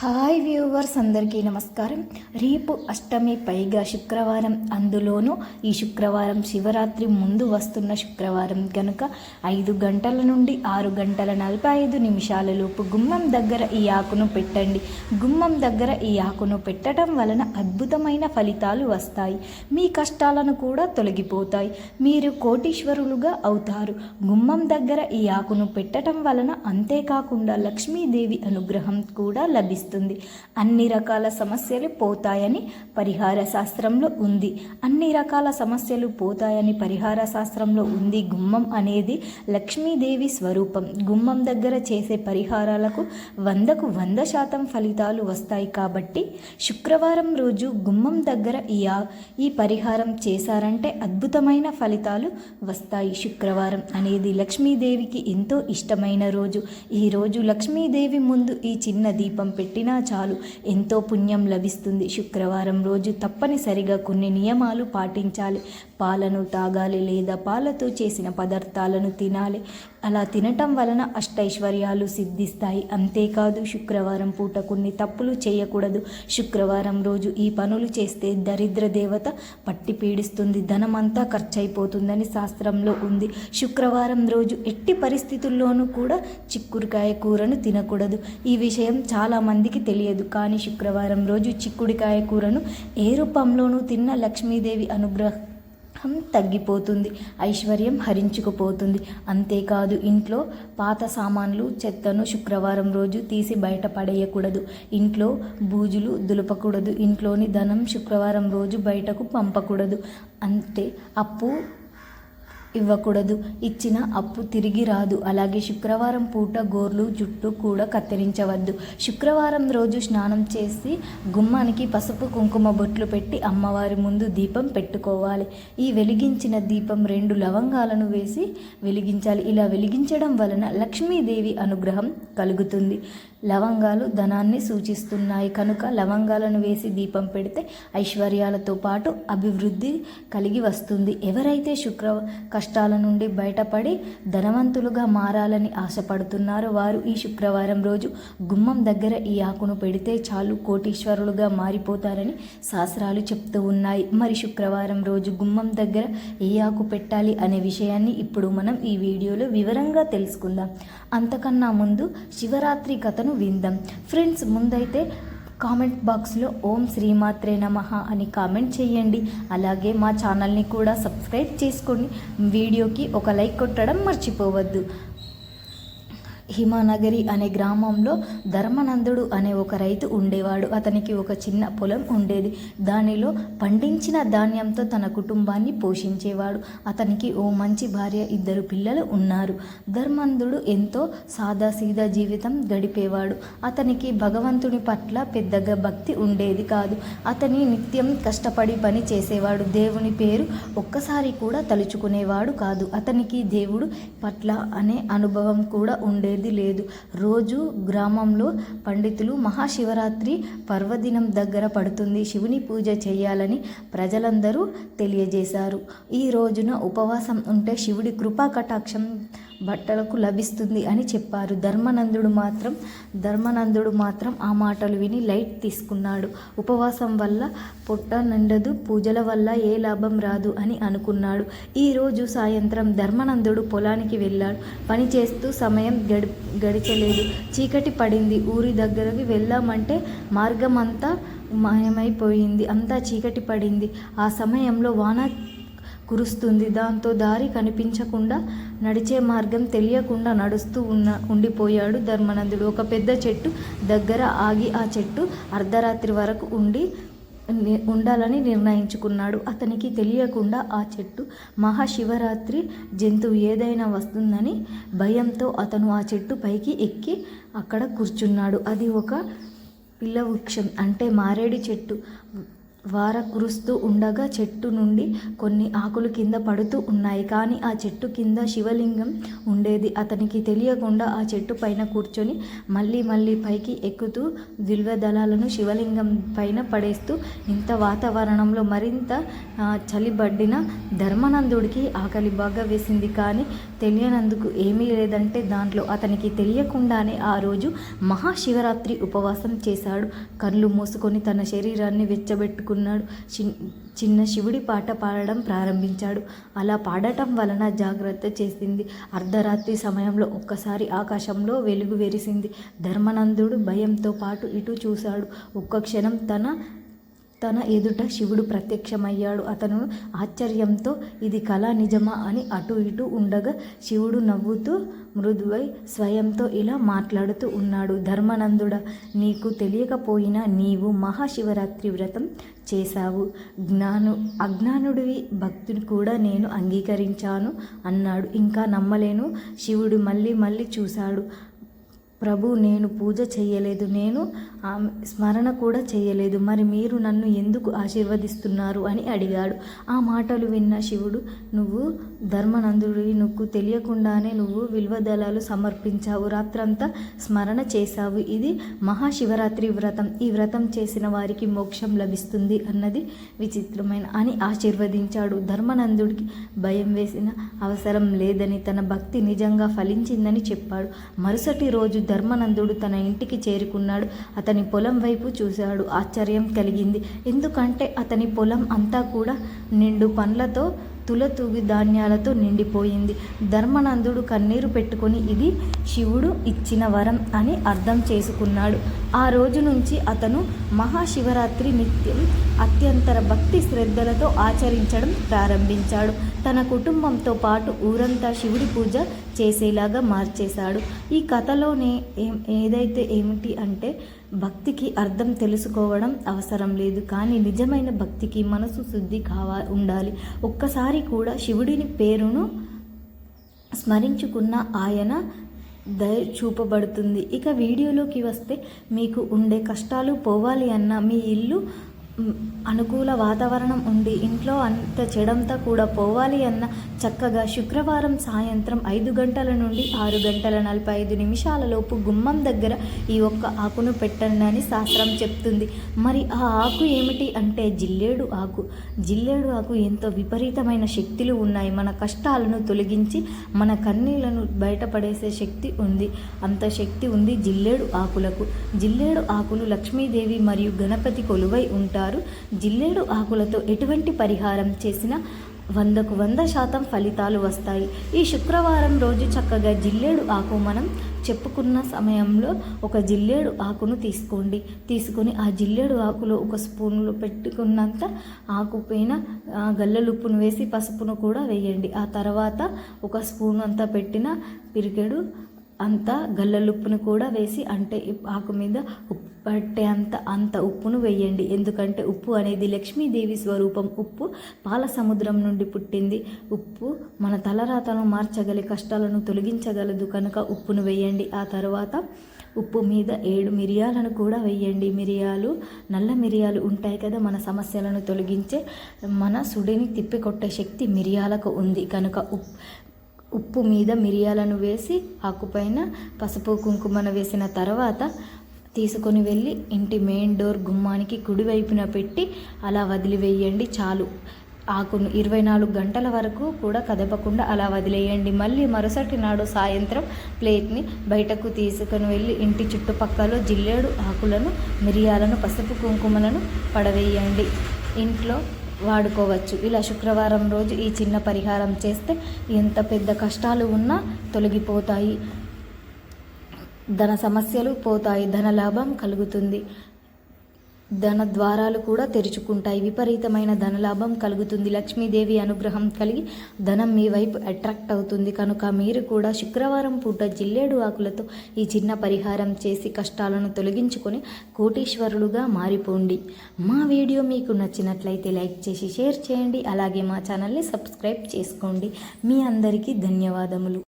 Hi viewers అందరికీ నమస్కారం. రేపు అష్టమి పైగా శుక్రవారం. అందులోనూ ఈ శుక్రవారం శివరాత్రి ముందు వస్తున్న శుక్రవారం కనుక ఐదు గంటల నుండి ఆరు గంటల నలభై ఐదు నిమిషాల లోపు గుమ్మం దగ్గర ఈ ఆకును పెట్టండి. గుమ్మం దగ్గర ఈ ఆకును పెట్టడం వలన అద్భుతమైన ఫలితాలు వస్తాయి. మీ కష్టాలను కూడా తొలగిపోతాయి. మీరు కోటీశ్వరులుగా అవుతారు. గుమ్మం దగ్గర ఈ ఆకును పెట్టడం వలన అంతేకాకుండా లక్ష్మీదేవి అనుగ్రహం కూడా లభిస్తుంది. అన్ని రకాల సమస్యలు పోతాయని పరిహార శాస్త్రంలో ఉంది. అన్ని రకాల సమస్యలు పోతాయని పరిహార శాస్త్రంలో ఉంది. గుమ్మం అనేది లక్ష్మీదేవి స్వరూపం. గుమ్మం దగ్గర చేసే పరిహారాలకు వందకు వంద శాతం ఫలితాలు వస్తాయి కాబట్టి శుక్రవారం రోజు గుమ్మం దగ్గర ఈ ఈ పరిహారం చేశారంటే అద్భుతమైన ఫలితాలు వస్తాయి. శుక్రవారం అనేది లక్ష్మీదేవికి ఎంతో ఇష్టమైన రోజు. ఈ రోజు లక్ష్మీదేవి ముందు ఈ చిన్న దీపం పెట్టి పెట్టినా చాలు. ఎంతో పుణ్యం లభిస్తుంది. శుక్రవారం రోజు తప్పనిసరిగా కొన్ని నియమాలు పాటించాలి. పాలను తాగాలి లేదా పాలతో చేసిన పదార్థాలను తినాలి. అలా తినటం వలన అష్టైశ్వర్యాలు సిద్ధిస్తాయి. అంతేకాదు శుక్రవారం పూట కొన్ని తప్పులు చేయకూడదు. శుక్రవారం రోజు ఈ పనులు చేస్తే దరిద్ర దేవత పట్టి పీడిస్తుంది. ధనమంతా ఖర్చయిపోతుందని శాస్త్రంలో ఉంది. శుక్రవారం రోజు ఎట్టి పరిస్థితుల్లోనూ కూడా చిక్కుడుకాయ కూరను తినకూడదు. ఈ విషయం చాలామంది మందికి తెలియదు. కానీ శుక్రవారం రోజు చిక్కుడుకాయ కూరను ఏ రూపంలోనూ తిన్న లక్ష్మీదేవి అనుగ్రహం తగ్గిపోతుంది. ఐశ్వర్యం హరించుకుపోతుంది. అంతేకాదు ఇంట్లో పాత సామాన్లు చెత్తను శుక్రవారం రోజు తీసి బయట పడేయకూడదు. ఇంట్లో బూజులు దులపకూడదు. ఇంట్లోని ధనం శుక్రవారం రోజు బయటకు పంపకూడదు. అంటే అప్పు ఇవ్వకూడదు. ఇచ్చిన అప్పు తిరిగి రాదు. అలాగే శుక్రవారం పూట గోర్లు జుట్టు కూడా కత్తిరించవద్దు. శుక్రవారం రోజు స్నానం చేసి గుమ్మానికి పసుపు కుంకుమ బొట్లు పెట్టి అమ్మవారి ముందు దీపం పెట్టుకోవాలి. ఈ వెలిగించిన దీపం రెండు లవంగాలను వేసి వెలిగించాలి. ఇలా వెలిగించడం వలన లక్ష్మీదేవి అనుగ్రహం కలుగుతుంది. లవంగాలు ధనాన్ని సూచిస్తున్నాయి. కనుక లవంగాలను వేసి దీపం పెడితే ఐశ్వర్యాలతో పాటు అభివృద్ధి కలిగి వస్తుంది. ఎవరైతే శుక్ర కష్టాల నుండి బయటపడి ధనవంతులుగా మారాలని ఆశపడుతున్నారో వారు ఈ శుక్రవారం రోజు గుమ్మం దగ్గర ఈ ఆకును పెడితే చాలు కోటీశ్వరులుగా మారిపోతారని శాస్త్రాలు చెప్తూ ఉన్నాయి. మరి శుక్రవారం రోజు గుమ్మం దగ్గర ఏ ఆకు పెట్టాలి అనే విషయాన్ని ఇప్పుడు మనం ఈ వీడియోలో వివరంగా తెలుసుకుందాం. అంతకన్నా ముందు శివరాత్రి కథను విందాం. ఫ్రెండ్స్ ముందైతే కామెంట్ బాక్స్లో ఓం శ్రీమాత్రే నమః అని కామెంట్ చేయండి. అలాగే మా ఛానల్ని కూడా సబ్స్క్రైబ్ చేసుకొని వీడియోకి ఒక లైక్ కొట్టడం మర్చిపోవద్దు. హిమానగరి అనే గ్రామంలో ధర్మనందుడు అనే ఒక రైతు ఉండేవాడు. అతనికి ఒక చిన్న పొలం ఉండేది. దానిలో పండించిన ధాన్యంతో తన కుటుంబాన్ని పోషించేవాడు. అతనికి ఓ మంచి భార్య ఇద్దరు పిల్లలు ఉన్నారు. ధర్మందుడు ఎంతో సాదాసీదా జీవితం గడిపేవాడు. అతనికి భగవంతుని పట్ల పెద్దగా భక్తి ఉండేది కాదు. అతని నిత్యం కష్టపడి పని చేసేవాడు. దేవుని పేరు ఒక్కసారి కూడా తలుచుకునేవాడు కాదు. అతనికి దేవుడు పట్ల అనే అనుభవం కూడా ఉండేది. లేదు. రోజు గ్రామంలో పండితులు మహాశివరాత్రి పర్వదినం దగ్గర పడుతుంది. శివుని పూజ చేయాలని ప్రజలందరూ తెలియజేశారు. ఈ రోజున ఉపవాసం ఉంటే శివుడి కృపా కటాక్షం బట్టలకు లభిస్తుంది అని చెప్పారు. ధర్మనందుడు మాత్రం ధర్మనందుడు మాత్రం ఆ మాటలు విని లైట్ తీసుకున్నాడు. ఉపవాసం వల్ల పొట్ట నిండదు పూజల వల్ల ఏ లాభం రాదు అని అనుకున్నాడు. ఈరోజు సాయంత్రం ధర్మనందుడు పొలానికి వెళ్ళాడు. పని చేస్తూ సమయం గడి గడిచలేదు. చీకటి పడింది. ఊరి దగ్గరకి వెళ్దామంటే మార్గం అంతా మాయమైపోయింది. అంతా చీకటి పడింది. ఆ సమయంలో వాన కురుస్తుంది. దాంతో దారి కనిపించకుండా నడిచే మార్గం తెలియకుండా నడుస్తూ ఉన్న ఉండిపోయాడు ధర్మనందుడు. ఒక పెద్ద చెట్టు దగ్గర ఆగి ఆ చెట్టు అర్ధరాత్రి వరకు ఉండి ఉండాలని నిర్ణయించుకున్నాడు. అతనికి తెలియకుండా ఆ చెట్టు మహాశివరాత్రి జంతువు ఏదైనా వస్తుందని భయంతో అతను ఆ చెట్టు పైకి ఎక్కి అక్కడ కూర్చున్నాడు. అది ఒక పిల్ల వృక్షం అంటే మారేడు చెట్టు. వార కురుస్తూ ఉండగా చెట్టు నుండి కొన్ని ఆకులు కింద పడుతూ ఉన్నాయి. కానీ ఆ చెట్టు కింద శివలింగం ఉండేది. అతనికి తెలియకుండా ఆ చెట్టు పైన కూర్చొని మళ్ళీ మళ్ళీ పైకి ఎక్కుతూ దళాలను శివలింగం పైన పడేస్తూ ఇంత వాతావరణంలో మరింత చలిబడ్డిన ధర్మానందుడికి ఆకలి బాగా వేసింది. కానీ తెలియనందుకు ఏమీ లేదంటే దాంట్లో అతనికి తెలియకుండానే ఆ రోజు మహాశివరాత్రి ఉపవాసం చేశాడు. కళ్ళు మూసుకొని తన శరీరాన్ని వెచ్చబెట్టుకుని చేసుకున్నాడు చిన్న శివుడి పాట పాడడం ప్రారంభించాడు. అలా పాడటం వలన జాగ్రత్త చేసింది. అర్ధరాత్రి సమయంలో ఒక్కసారి ఆకాశంలో వెలుగు వెరిసింది. ధర్మనందుడు భయంతో పాటు ఇటు చూశాడు. ఒక్క క్షణం తన తన ఎదుట శివుడు ప్రత్యక్షమయ్యాడు. అతను ఆశ్చర్యంతో ఇది కళ నిజమా? అని అటు ఇటు ఉండగా శివుడు నవ్వుతూ మృదువై స్వయంతో ఇలా మాట్లాడుతూ ఉన్నాడు. ధర్మానందుడ నీకు తెలియకపోయినా నీవు మహాశివరాత్రి వ్రతం చేశావు. జ్ఞాను అజ్ఞానుడివి భక్తుని కూడా నేను అంగీకరించాను అన్నాడు. ఇంకా నమ్మలేను. శివుడు మళ్ళీ మళ్ళీ చూశాడు. ప్రభు నేను పూజ చేయలేదు. నేను స్మరణ కూడా చేయలేదు. మరి మీరు నన్ను ఎందుకు ఆశీర్వదిస్తున్నారు అని అడిగాడు. ఆ మాటలు విన్న శివుడు నువ్వు ధర్మనందుడివి. నువ్వు తెలియకుండానే నువ్వు విల్వదళాలు సమర్పించావు. రాత్రంతా స్మరణ చేశావు. ఇది మహాశివరాత్రి వ్రతం. ఈ వ్రతం చేసిన వారికి మోక్షం లభిస్తుంది అన్నది విచిత్రమైన అని ఆశీర్వదించాడు. ధర్మనందుడికి భయం వేసిన అవసరం లేదని తన భక్తి నిజంగా ఫలించిందని చెప్పాడు. మరుసటి రోజు ధర్మనందుడు తన ఇంటికి చేరుకున్నాడు. అతని పొలం వైపు చూశాడు. ఆశ్చర్యం కలిగింది. ఎందుకంటే అతని పొలం అంతా కూడా నిండు పండ్లతో తులతూగి ధాన్యాలతో నిండిపోయింది. ధర్మనందుడు కన్నీరు పెట్టుకొని ఇది శివుడు ఇచ్చిన వరం అని అర్థం చేసుకున్నాడు. ఆ రోజు నుంచి అతను మహాశివరాత్రి నిత్యం అత్యంతర భక్తి శ్రద్ధలతో ఆచరించడం ప్రారంభించాడు. తన కుటుంబంతో పాటు ఊరంతా శివుడి పూజ చేసేలాగా మార్చేశాడు. ఈ కథలోనే ఏం ఏదైతే ఏమిటి అంటే భక్తికి అర్థం తెలుసుకోవడం అవసరం లేదు. కానీ నిజమైన భక్తికి మనసు శుద్ధి కావా ఉండాలి. ఒక్కసారి కూడా శివుడిని పేరును స్మరించుకున్న ఆయన దయ చూపబడుతుంది. ఇక వీడియోలోకి వస్తే మీకు ఉండే కష్టాలు పోవాలి అన్న మీ ఇల్లు అనుకూల వాతావరణం ఉండి ఇంట్లో అంత చెడంతా కూడా పోవాలి అన్న చక్కగా శుక్రవారం సాయంత్రం ఐదు గంటల నుండి ఆరు గంటల నలభై ఐదు నిమిషాలలోపు గుమ్మం దగ్గర ఈ ఒక్క ఆకును పెట్టండి అని శాస్త్రం చెప్తుంది. మరి ఆ ఆకు ఏమిటి అంటే జిల్లేడు ఆకు. జిల్లేడు ఆకు ఎంతో విపరీతమైన శక్తులు ఉన్నాయి. మన కష్టాలను తొలగించి మన కన్నీళ్ళను బయటపడేసే శక్తి ఉంది. అంత శక్తి ఉంది జిల్లేడు ఆకులకు. జిల్లేడు ఆకులు లక్ష్మీదేవి మరియు గణపతి కొలువై ఉంటారు. వారు జిల్లేడు ఆకులతో ఎటువంటి పరిహారం చేసినా వందకు వంద శాతం ఫలితాలు వస్తాయి. ఈ శుక్రవారం రోజు చక్కగా జిల్లేడు ఆకు మనం చెప్పుకున్న సమయంలో ఒక జిల్లేడు ఆకును తీసుకోండి. తీసుకొని ఆ జిల్లేడు ఆకులో ఒక స్పూన్లో పెట్టుకున్నంత ఆకు పైన గల్లలుప్పును వేసి పసుపును కూడా వేయండి. ఆ తర్వాత ఒక స్పూన్ అంతా పెట్టిన పిరికెడు అంత గల్లలుప్పును కూడా వేసి అంటే ఆకు మీద ఉప్పు పట్టే అంత అంత ఉప్పును వేయండి. ఎందుకంటే ఉప్పు అనేది లక్ష్మీదేవి స్వరూపం. ఉప్పు పాల సముద్రం నుండి పుట్టింది. ఉప్పు మన తలరాతను మార్చగలి కష్టాలను తొలగించగలదు. కనుక ఉప్పును వేయండి. ఆ తర్వాత ఉప్పు మీద ఏడు మిరియాలను కూడా వేయండి. మిరియాలు నల్ల మిరియాలు ఉంటాయి కదా మన సమస్యలను తొలగించే మన సుడిని తిప్పికొట్టే శక్తి మిరియాలకు ఉంది. కనుక ఉప్పు ఉప్పు మీద మిరియాలను వేసి ఆకుపైన పసుపు కుంకుమను వేసిన తర్వాత తీసుకొని వెళ్ళి ఇంటి మెయిన్ డోర్ గుమ్మానికి కుడివైపున పెట్టి అలా వదిలివేయండి చాలు. ఆకును ఇరవై నాలుగు గంటల వరకు కూడా కదపకుండా అలా వదిలేయండి. మళ్ళీ మరుసటి నాడు సాయంత్రం ప్లేట్ని బయటకు తీసుకొని వెళ్ళి ఇంటి చుట్టుపక్కల జిల్లేడు ఆకులను మిరియాలను పసుపు కుంకుమలను పడవేయండి. ఇంట్లో వాడుకోవచ్చు. ఇలా శుక్రవారం రోజు ఈ చిన్న పరిహారం చేస్తే ఎంత పెద్ద కష్టాలు ఉన్నా తొలగిపోతాయి. ధన సమస్యలు పోతాయి. ధన లాభం కలుగుతుంది. ధన ద్వారాలు కూడా తెరుచుకుంటాయి. విపరీతమైన ధనలాభం కలుగుతుంది. లక్ష్మీదేవి అనుగ్రహం కలిగి ధనం మీ వైపు అట్రాక్ట్ అవుతుంది. కనుక మీరు కూడా శుక్రవారం పూట జిల్లేడు ఆకులతో ఈ చిన్న పరిహారం చేసి కష్టాలను తొలగించుకొని కోటీశ్వరులుగా మారిపోండి. మా వీడియో మీకు నచ్చినట్లయితే లైక్ చేసి షేర్ చేయండి. అలాగే మా ఛానల్ని సబ్స్క్రైబ్ చేసుకోండి. మీ అందరికీ ధన్యవాదములు.